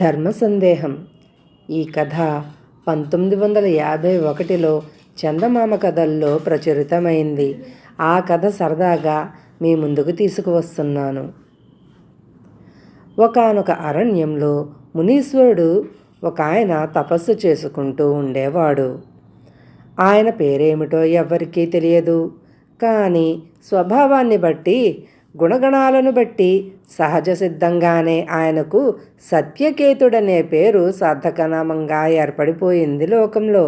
ధర్మ సందేహం. ఈ కథ పంతొమ్మిది వందల యాభై ఒకటిలో చందమామ కథల్లో ప్రచురితమైంది. ఆ కథ సరదాగా మీ ముందుకు తీసుకువస్తున్నాను. ఒకానొక అరణ్యంలో మునీశ్వరుడు ఒక ఆయన తపస్సు చేసుకుంటూ ఉండేవాడు. ఆయన పేరేమిటో ఎవ్వరికీ తెలియదు. కానీ స్వభావాన్ని బట్టి గుణగణాలను బట్టి సహజ సిద్ధంగానే ఆయనకు సత్యకేతుడనే పేరు సార్థకనామంగా ఏర్పడిపోయింది లోకంలో.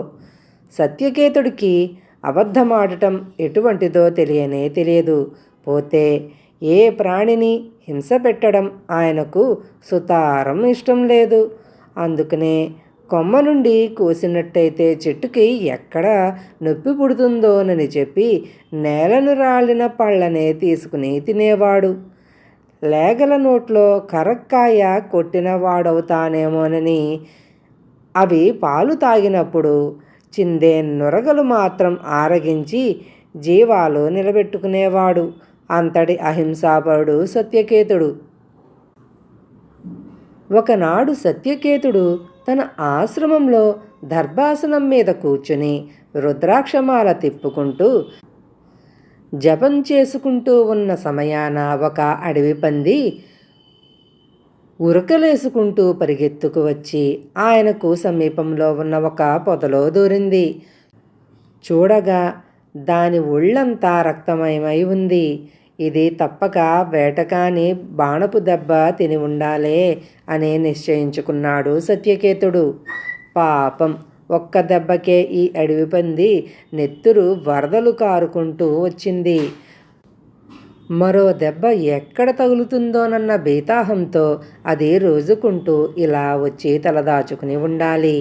సత్యకేతుడికి అబద్ధమాడటం ఎటువంటిదో తెలియనే తెలియదు. పోతే ఏ ప్రాణిని హింస పెట్టడం ఆయనకు సుతారం ఇష్టం లేదు. అందుకనే కొమ్మ నుండి కోసినట్టయితే చెట్టుకి ఎక్కడ నొప్పి పుడుతుందోనని చెప్పి నేలను రాలిన పళ్ళనే తీసుకుని తినేవాడు. లేగల నోట్లో కరక్కాయ కొట్టిన వాడవుతానేమోనని అవి పాలు తాగినప్పుడు చిందే నురగలు మాత్రం ఆరగించి జీవాలు నిలబెట్టుకునేవాడు. అంతటి అహింసాపరుడు సత్యకేతుడు. ఒకనాడు సత్యకేతుడు తన ఆశ్రమంలో దర్భాసనం మీద కూర్చుని రుద్రాక్షమాల తిప్పుకుంటూ జపం చేసుకుంటూ ఉన్న సమయాన ఒక అడవి పంది ఉరకలేసుకుంటూ పరిగెత్తుకు వచ్చి ఆయనకు సమీపంలో ఉన్న ఒక పొదలో దూరింది. చూడగా దాని ఒళ్ళంతా రక్తమయమై ఉంది. ఇది తప్పక వేటకాని బాణపు దెబ్బ తిని ఉండాలే అని నిశ్చయించుకున్నాడు సత్యకేతుడు. పాపం ఒక్క దెబ్బకే ఈ అడవి పంది నెత్తురు వరదలు కారుకుంటూ వచ్చింది. మరో దెబ్బ ఎక్కడ తగులుతుందోనన్న బీతాహంతో అది రోజుకుంటూ ఇలా వచ్చి తలదాచుకుని ఉండాలి.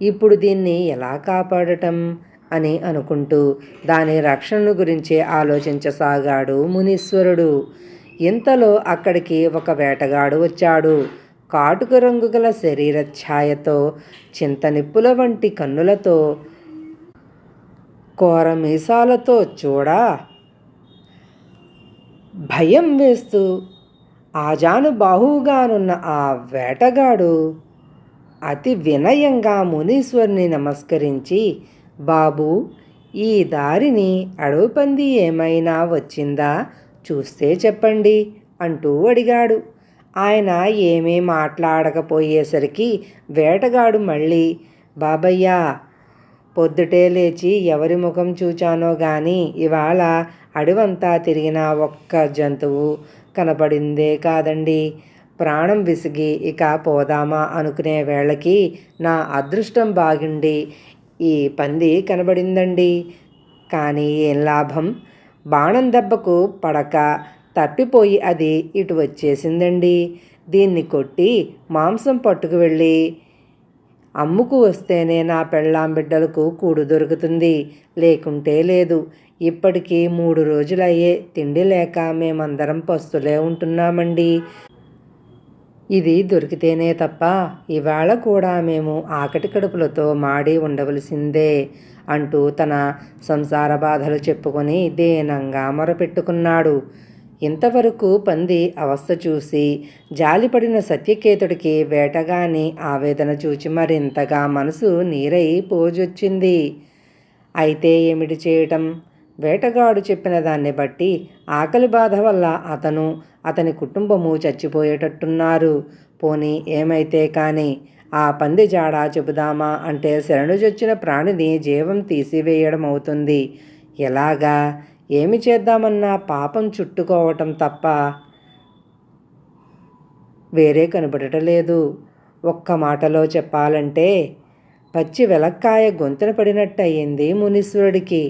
ఇప్పుడు దీన్ని ఎలా కాపాడటం? అని అనుకుంటూ దాని రక్షణను గురించి ఆలోచించసాగాడు మునీశ్వరుడు. ఇంతలో అక్కడికి ఒక వేటగాడు వచ్చాడు. కాటుక రంగు గల శరీర ఛాయతో చింతనిప్పుల వంటి కన్నులతో కోర మీసాలతో చూడా? భయం వేస్తూ ఆజాను బాహువుగానున్న ఆ వేటగాడు అతి వినయంగా మునీశ్వరుని నమస్కరించి బాబు ఈ దారిని అడవుపంది ఏమైనా వచ్చిందా? చూస్తే చెప్పండి అంటూ అడిగాడు. ఆయన ఏమీ మాట్లాడకపోయేసరికి వేటగాడు మళ్ళీ బాబయ్యా పొద్దుటే లేచి ఎవరి ముఖం చూచానో గాని ఇవాళ అడవంతా తిరిగిన ఒక్క జంతువు కనపడిందే కాదండి. ప్రాణం విసిగి ఇక పోదామా అనుకునే వేళకి నా అదృష్టం బాగుండి ఈ పంది కనబడిందండి. కానీ ఏం లాభం? బాణం దెబ్బకు పడక తప్పిపోయి అది ఇటు వచ్చేసిందండి. దీన్ని కొట్టి మాంసం పట్టుకు వెళ్ళి అమ్ముకు వస్తేనే నా పెళ్ళాం బిడ్డలకు కూడు దొరుకుతుంది. లేకుంటే లేదు. ఇప్పటికీ మూడు రోజులయ్యే తిండి లేక మేమందరం పస్తులే ఉంటున్నామండి. ఇది దొరికితేనే తప్ప ఇవాళ కూడా మేము ఆకటి కడుపులతో మాడి ఉండవలసిందే అంటూ తన సంసార బాధలు చెప్పుకొని దీనంగా మొరపెట్టుకున్నాడు. ఇంతవరకు పంది అవస్థ చూసి జాలిపడిన సత్యకేతుడికి వేటగాని ఆవేదన చూచి మరింతగా మనసు నీరై పోజొచ్చింది. అయితే ఏమిటి చేయటం? వేటగాడు చెప్పిన దాన్ని బట్టి ఆకలి బాధ వల్ల అతను అతని కుటుంబము చచ్చిపోయేటట్టున్నారు. పోనీ ఏమైతే కానీ ఆ పంది జాడ చెబుదామా అంటే శరణుజొచ్చిన ప్రాణిని జీవం తీసివేయడం అవుతుంది ఎలాగా? ఏమి చేద్దామన్నా పాపం చుట్టుకోవటం తప్ప వేరే కనబడటం లేదు. ఒక్క మాటలో చెప్పాలంటే పచ్చి వెలక్కాయ గొంతున పడినట్టు అయ్యింది మునీశ్వరుడికి.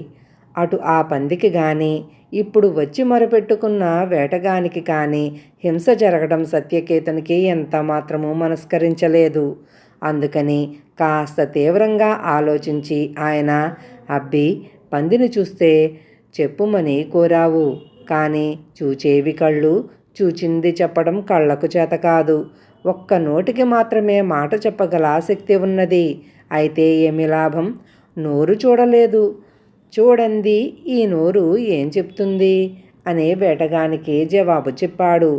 అటు ఆ పందికి కానీ ఇప్పుడు వచ్చి మొరపెట్టుకున్న వేటగానికి కానీ హింస జరగడం సత్యకేతనికి ఎంత మాత్రమూ మనస్కరించలేదు. అందుకని కాస్త తీవ్రంగా ఆలోచించి ఆయన అబ్బి పందిని చూస్తే చెప్పుమని కోరావు. కానీ చూచేవి కళ్ళు చూచింది చెప్పడం కళ్ళకు చేత కాదు. ఒక్క నోటికి మాత్రమే మాట చెప్పగల ఆసక్తి ఉన్నది. అయితే ఏమి లాభం? నోరు చూడలేదు. చూడండి ఈ నోరు ఏం చెప్తుంది? అనే వేటగానికి జవాబు చెప్పాడు.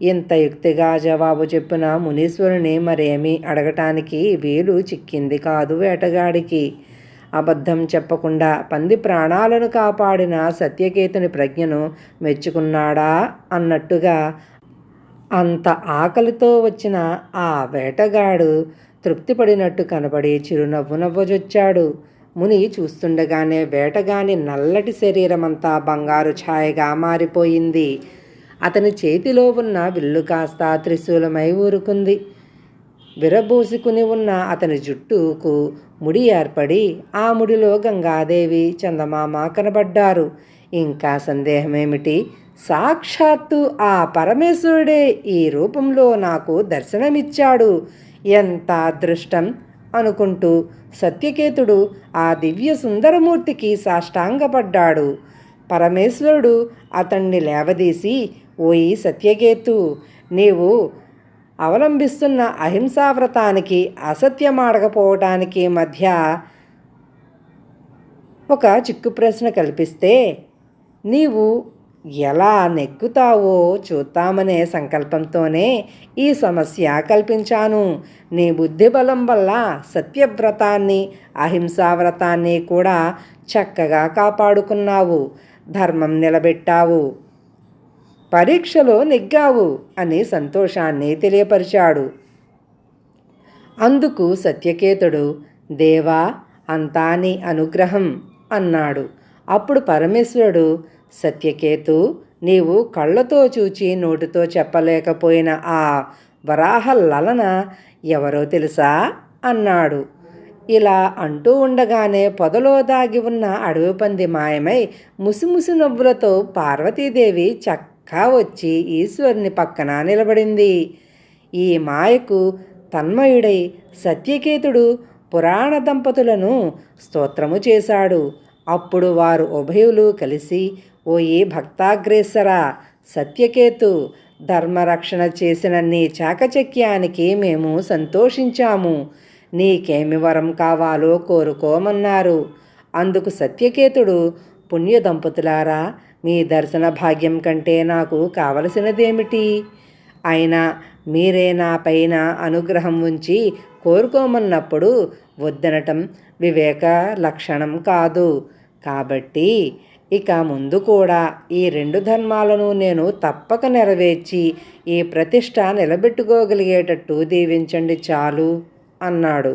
ఇంత యుక్తిగా జవాబు చెప్పిన మునీశ్వరుని మరేమీ అడగటానికి వీలు చిక్కింది కాదు వేటగాడికి. అబద్ధం చెప్పకుండా పంది ప్రాణాలను కాపాడిన సత్యకేతుని ప్రజ్ఞను మెచ్చుకున్నాడా అన్నట్టుగా అంత ఆకలితో వచ్చిన ఆ వేటగాడు తృప్తిపడినట్టు కనబడి చిరునవ్వు నవ్వజొచ్చాడు. ముని చూస్తుండగానే వేటగాని నల్లటి శరీరమంతా బంగారు ఛాయగా మారిపోయింది. అతని చేతిలో ఉన్న విల్లు కాస్త త్రిశూలమై ఊరుకుంది. విరబోసుకుని ఉన్న అతని జుట్టుకు ముడి ఏర్పడి ఆ ముడిలో గంగాదేవి చందమామ కనబడ్డారు. ఇంకా సందేహమేమిటి? సాక్షాత్తు ఆ పరమేశ్వరుడే ఈ రూపంలో నాకు దర్శనమిచ్చాడు. ఎంత అదృష్టం! అనుకుంటూ సత్యకేతుడు ఆ దివ్య సుందరమూర్తికి సాష్టాంగపడ్డాడు. పరమేశ్వరుడు అతన్ని లేవదీసి ఓయి సత్యకేతు నీవు అవలంబిస్తున్న అహింసావ్రతానికి అసత్యమాడకపోవటానికి మధ్య ఒక చిక్కు ప్రశ్న కల్పిస్తే నీవు ఎలా నెగ్గుతావో చూద్దామనే సంకల్పంతోనే ఈ సమస్య కల్పించాను. నీ బుద్ధి బలం వల్ల సత్యవ్రతాన్ని అహింసావ్రతాన్ని కూడా చక్కగా కాపాడుకున్నావు. ధర్మం నిలబెట్టావు. పరీక్షలో నెగ్గావు అని సంతోషాన్ని తెలియపరిచాడు. అందుకు సత్యకేతుడు దేవా అంతా నీ అనుగ్రహం అన్నాడు. అప్పుడు పరమేశ్వరుడు సత్యకేతు నీవు కళ్ళతో చూచి నోటితో చెప్పలేకపోయిన ఆ వరాహ లలన ఎవరో తెలుసా? అన్నాడు. ఇలా అంటూ ఉండగానే పొదలో దాగి ఉన్న అడవి పంది మాయమై ముసిముసి నవ్వులతో పార్వతీదేవి చక్కా వచ్చి ఈశ్వరుని పక్కన నిలబడింది. ఈ మాయకు తన్మయుడై సత్యకేతుడు పురాణ దంపతులను స్తోత్రము చేశాడు. అప్పుడు వారు ఉభయులు కలిసి ఓయే భక్తాగ్రేసర సత్యకేతు ధర్మరక్షణ చేసిన నీ చాకచక్యానికి మేము సంతోషించాము. నీకేమి వరం కావాలో కోరుకోమన్నారు. అందుకు సత్యకేతుడు పుణ్య దంపతులారా మీ దర్శన భాగ్యం కంటే నాకు కావలసినదేమిటి? అయినా మీరే నా పైన అనుగ్రహం ఉంచి కోరుకోమన్నప్పుడు వద్దనటం వివేక లక్షణం కాదు. కాబట్టి ఇక ముందు కూడా ఈ రెండు ధర్మాలను నేను తప్పక నెరవేర్చి ఈ ప్రతిష్ట నిలబెట్టుకోగలిగేటట్టు దీవించండి చాలు అన్నాడు.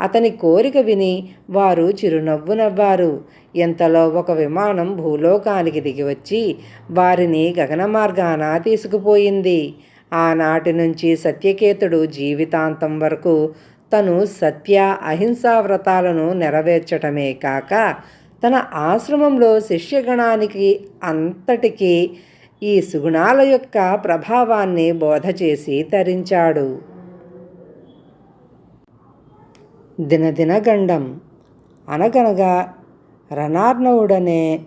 అతని కోరిక విని వారు చిరునవ్వు నవ్వారు. ఇంతలో ఒక విమానం భూలోకానికి దిగివచ్చి వారిని గగన మార్గాన తీసుకుపోయింది. ఆనాటి నుంచి సత్యకేతుడు జీవితాంతం వరకు తను సత్య అహింసా వ్రతాలను నెరవేర్చటమే కాక తన ఆశ్రమంలో శిష్యగణానికి అంతటికీ ఈ సుగుణాల యొక్క ప్రభావాన్ని బోధ చేసి తరించాడు. దినదిన గండం అనగనగా రణార్ణవుడనే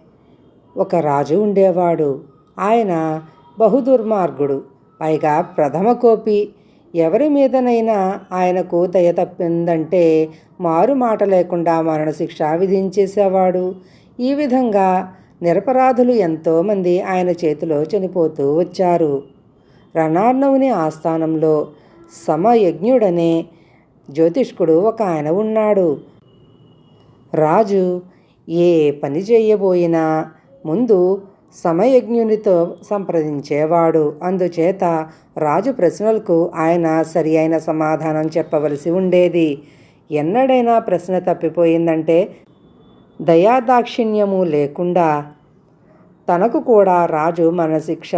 ఒక రాజు ఉండేవాడు. ఆయన బహుదుర్మార్గుడు. పైగా ప్రథమ కోపి. ఎవరి మీదనైనా ఆయనకు దయ తప్పిందంటే మారు మాట లేకుండా మరణశిక్ష విధించేసేవాడు. ఈ విధంగా నిరపరాధులు ఎంతోమంది ఆయన చేతిలో చనిపోతూ వచ్చారు. రణార్ణవుని ఆస్థానంలో సమయజ్ఞుడనే జ్యోతిష్కుడు ఒక ఆయన ఉన్నాడు. రాజు ఏ పని చేయబోయినా ముందు సమయజ్ఞునితో సంప్రదించేవాడు. అందుచేత రాజు ప్రశ్నలకు ఆయన సరి అయిన సమాధానం చెప్పవలసి ఉండేది. ఎన్నడైనా ప్రశ్న తప్పిపోయిందంటే దయాదాక్షిణ్యము లేకుండా తనకు కూడా రాజు మనశిక్ష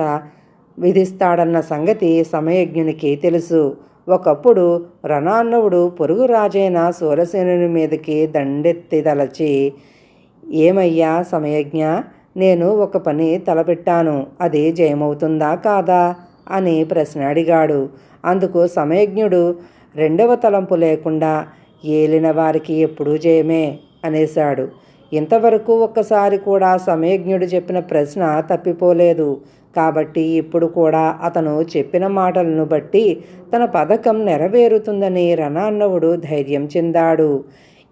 విధిస్తాడన్న సంగతి సమయజ్ఞునికి తెలుసు. ఒకప్పుడు రణాన్నవుడు పొరుగు రాజైన సూరసేనుని మీదకి దండెత్తిదలచి ఏమయ్యా సమయజ్ఞ నేను ఒక పని తలపెట్టాను అది జయమవుతుందా కాదా? అని ప్రశ్న అడిగాడు. అందుకు సమయజ్ఞుడు రెండవ తలంపు లేకుండా ఏలిన వారికి ఎప్పుడూ జయమే అనేశాడు. ఇంతవరకు ఒక్కసారి కూడా సమయజ్ఞుడు చెప్పిన ప్రశ్న తప్పిపోలేదు. కాబట్టి ఇప్పుడు కూడా అతను చెప్పిన మాటలను బట్టి తన పథకం నెరవేరుతుందని రణాన్నవుడు ధైర్యం చెందాడు.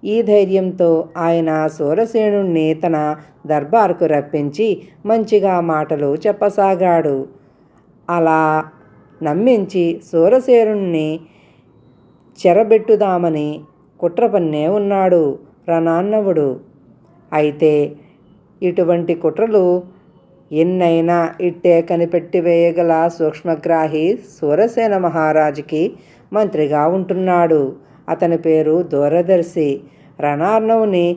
ఈ ధైర్యంతో ఆయన సూరసేనుణ్ణి తన దర్బార్కు రప్పించి మంచిగా మాటలు చెప్పసాగాడు. అలా నమ్మించి సూరసేనుణ్ణి చెరబెట్టుదామని కుట్ర పన్నే ఉన్నాడు రణాన్నవుడు అయితే ఇటువంటి కుట్రలు ఎన్నైనా ఇట్టే కనిపెట్టి వేయగల సూక్ష్మగ్రాహి సూరసేన మహారాజుకి మంత్రిగా ఉంటున్నాడు. అతని పేరు దూరదర్శి. రణార్ణవుని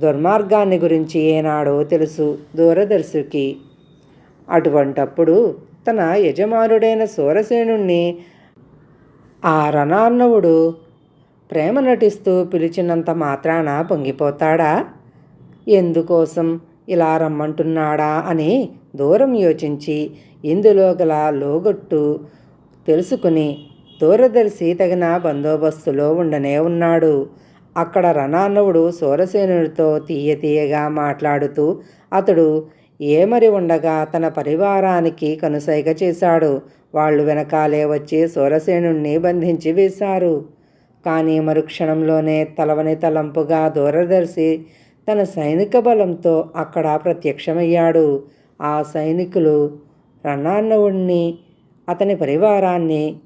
దుర్మార్గాన్ని గురించి ఏనాడో తెలుసు దూరదర్శికి. అటువంటప్పుడు తన యజమానుడైన సూరసేనుణ్ణి ఆ రణార్ణవుడు ప్రేమ నటిస్తూ పిలిచినంత మాత్రాన పొంగిపోతాడా? ఎందుకోసం ఇలా రమ్మంటున్నాడా అని దూరం యోచించి ఇందులో గల లోగొట్టు తెలుసుకుని దూరదర్శి తగిన బందోబస్తులో ఉండనే ఉన్నాడు. అక్కడ రణాన్నవుడు సూరసేనుడితో తీయ తీయగా మాట్లాడుతూ అతడు ఏమరి ఉండగా తన పరివారానికి కనుసైగ చేశాడు. వాళ్ళు వెనకాలే వచ్చి సూరసేనుణ్ణి బంధించి వేశారు. కానీ మరుక్షణంలోనే తలవని తలంపుగా దూరదర్శి తన సైనిక బలంతో అక్కడ ప్రత్యక్షమయ్యాడు. ఆ సైనికులు రణాన్నవుణ్ణి అతని పరివారాన్ని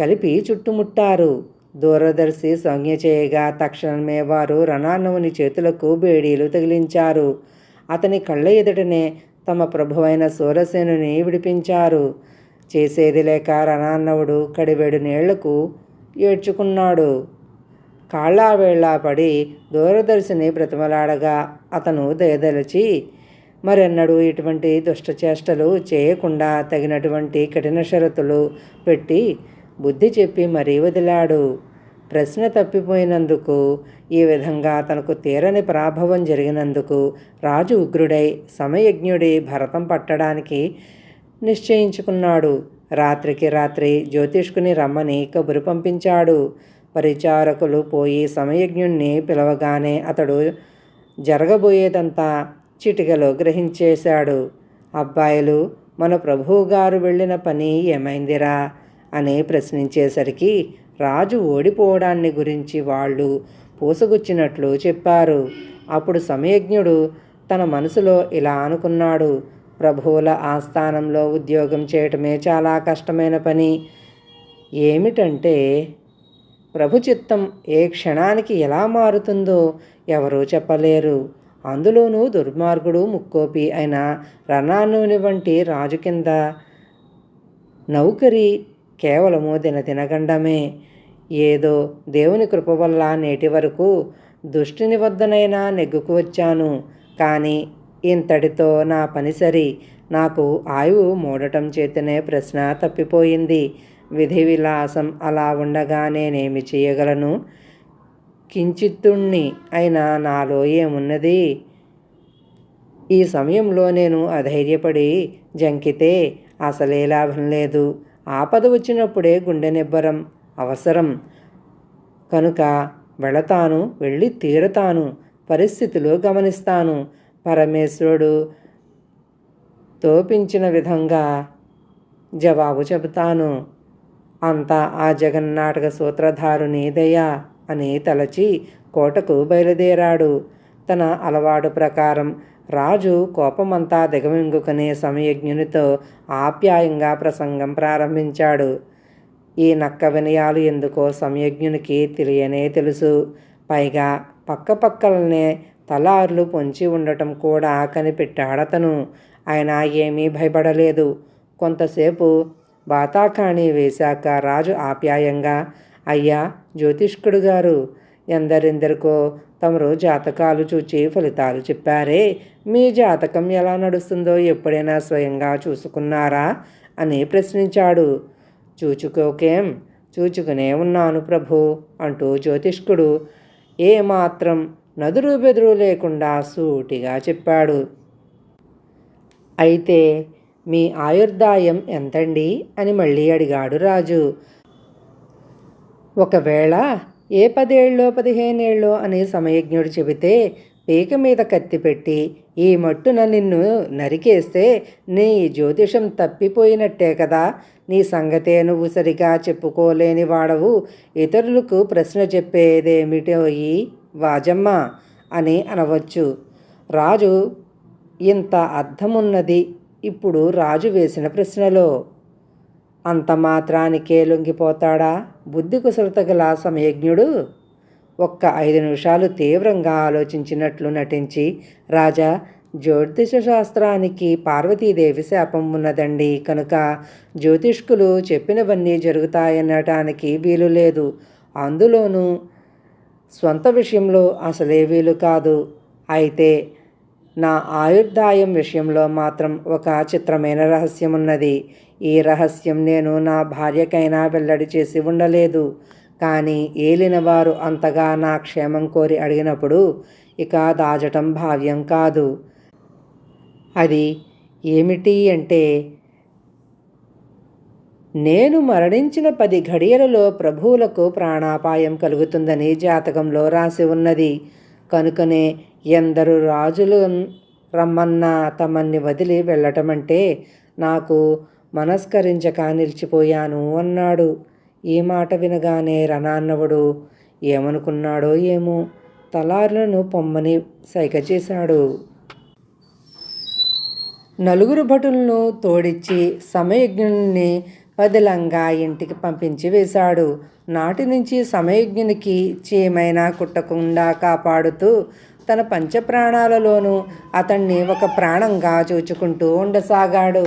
కలిపి చుట్టుముట్టారు. దూరదర్శి సంజ్ఞ చేయగా తక్షణమే వారు రణాన్నవుని చేతులకు బేడీలు తగిలించారు. అతని కళ్ళ ఎదుటనే తమ ప్రభువైన సూరసేనుని విడిపించారు. చేసేది లేక రణాన్నవుడు కడివేడు నీళ్ళకు ఏడ్చుకున్నాడు. కాళ్ళావేళ్ళ పడి దూరదర్శిని బ్రతిమలాడగా అతను దయదలిచి మరెన్నడూ ఇటువంటి దుష్టచేష్టలు చేయకుండా తగినటువంటి కఠిన షరతులు పెట్టి బుద్ధి చెప్పి మరీ వదిలాడు. ప్రశ్న తప్పిపోయినందుకు ఈ విధంగా తనకు తీరని ప్రాభవం జరిగినందుకు రాజు ఉగ్రుడై సమయజ్ఞుడి భరతం పట్టడానికి నిశ్చయించుకున్నాడు. రాత్రికి రాత్రి జ్యోతిష్కుని రమ్మని కబురు పంపించాడు. పరిచారకులు పోయి సమయజ్ఞుణ్ణి పిలవగానే అతడు జరగబోయేదంతా చిటికలో గ్రహించేశాడు. అబ్బాయిలు మన ప్రభువుగారు వెళ్ళిన పని ఏమైందిరా? అని ప్రశ్నించేసరికి రాజు ఓడిపోవడాన్ని గురించి వాళ్ళు పూసగుచ్చినట్లు చెప్పారు. అప్పుడు సమయజ్ఞుడు తన మనసులో ఇలా అనుకున్నాడు. ప్రభువుల ఆస్థానంలో ఉద్యోగం చేయటమే చాలా కష్టమైన పని. ఏమిటంటే ప్రభు చిత్తం ఏ క్షణానికి ఎలా మారుతుందో ఎవరూ చెప్పలేరు. అందులోనూ దుర్మార్గుడు ముక్కోపి అయిన రణానుని వంటి రాజు కింద నౌకరి కేవలము దినదినగండమే ఏదో దేవుని కృప వల్ల నేటి వరకు దుష్టిని వద్దనైనా నెగ్గుకు వచ్చాను. కానీ ఇంతటితో నా పని సరి. నాకు ఆయువు మూడటం చేతనే ప్రశ్న తప్పిపోయింది. విధి విలాసం అలా ఉండగా నేనేమి చేయగలను? కించిత్తుణ్ణి అయినా నాలో ఏమున్నది? ఈ సమయంలో నేను అధైర్యపడి జంకితే అసలే లాభం లేదు. ఆపద వచ్చినప్పుడే గుండె నిబ్బరం అవసరం. కనుక వెళతాను వెళ్ళి తీరతాను పరిస్థితులు గమనిస్తాను. పరమేశ్వరుడు తోపించిన విధంగా జవాబు చెబుతాను. అంతా ఆ జగన్నాటక సూత్రధారుని దయ అని తలచి కోటకు బయలుదేరాడు. తన అలవాటు ప్రకారం రాజు కోపమంతా దిగమింగుకునే సమయజ్ఞునితో ఆప్యాయంగా ప్రసంగం ప్రారంభించాడు. ఈ నక్క వినయాలు ఎందుకో సమయజ్ఞునికి తెలియనే తెలుసు. పైగా పక్కపక్కలనే తలార్లు పొంచి ఉండటం కూడా కనిపెట్టాడతను. ఆయన ఏమీ భయపడలేదు. కొంతసేపు బాతాకాణి వేశాక రాజు ఆప్యాయంగా అయ్యా జ్యోతిష్కుడు గారు ఎందరెందరికో తమరు జాతకాలు చూచి ఫలితాలు చెప్పారే. మీ జాతకం ఎలా నడుస్తుందో ఎప్పుడైనా స్వయంగా చూసుకున్నారా? అని ప్రశ్నించాడు. చూచుకోకేం? చూచుకునే ఉన్నాను ప్రభు అంటూ జ్యోతిష్కుడు ఏమాత్రం నదురు బెదురు లేకుండా సూటిగా చెప్పాడు. అయితే మీ ఆయుర్దాయం ఎంతండి? అని మళ్ళీ అడిగాడు రాజు. ఒకవేళ ఏ పదేళ్ళో పదిహేనేళ్ళో అని సమయజ్ఞుడు చెబితే పీక మీద కత్తి పెట్టి ఈ మట్టున నిన్ను నరికేస్తే నీ జ్యోతిషం తప్పిపోయినట్టే కదా. నీ సంగతే నువ్వు సరిగా చెప్పుకోలేని వాడవు. ఇతరులకు ప్రశ్న చెప్పేదేమిటో ఈ వాజమ్మ? అని అనవచ్చు. రాజు ఇంత అర్థమున్నది ఇప్పుడు రాజు వేసిన ప్రశ్నలో అంత మాత్రానికే లొంగిపోతాడా? బుద్ధి కుశలత గల సమయజ్ఞుడు ఒక్క ఐదు నిమిషాలు తీవ్రంగా ఆలోచించినట్లు నటించి రాజా జ్యోతిష శాస్త్రానికి పార్వతీదేవి శాపం ఉన్నదండి కనుక జ్యోతిష్కులు చెప్పినవన్నీ జరుగుతాయనటానికి వీలు లేదు. అందులోనూ స్వంత విషయంలో అసలే వీలు కాదు. అయితే నా ఆయుర్దాయం విషయంలో మాత్రం ఒక చిత్రమైన రహస్యం ఉన్నది ఈ రహస్యం నేను నా భార్యకైనా వెల్లడి చేసి ఉండలేదు. కానీ ఏలినవారు అంతగా నా క్షేమం కోరి అడిగినప్పుడు ఇక దాచటం భావ్యం కాదు. అది ఏమిటి అంటే నేను మరణించిన పది ఘడియలలో ప్రభువులకు ప్రాణాపాయం కలుగుతుందని జాతకంలో రాసి ఉన్నది. కనుకనే ఎందరు రాజులు రమ్మన్నా తమన్ని వదిలి వెళ్ళటమంటే నాకు మనస్కరించక నిలిచిపోయాను అన్నాడు. ఈ మాట వినగానే రణాన్నవుడు ఏమనుకున్నాడో ఏమో తలార్లను పొమ్మని సైగ చేశాడు. నలుగురు భటులను తోడిచ్చి సమయజ్ఞుని పదిలంగా ఇంటికి పంపించి వేశాడు. నాటి నుంచి సమయజ్ఞునికి చీమైనా కుట్టకుండా కాపాడుతూ తన పంచప్రాణాలలోనూ అతన్ని ఒక ప్రాణంగా చూచుకుంటూ ఉండసాగాడు.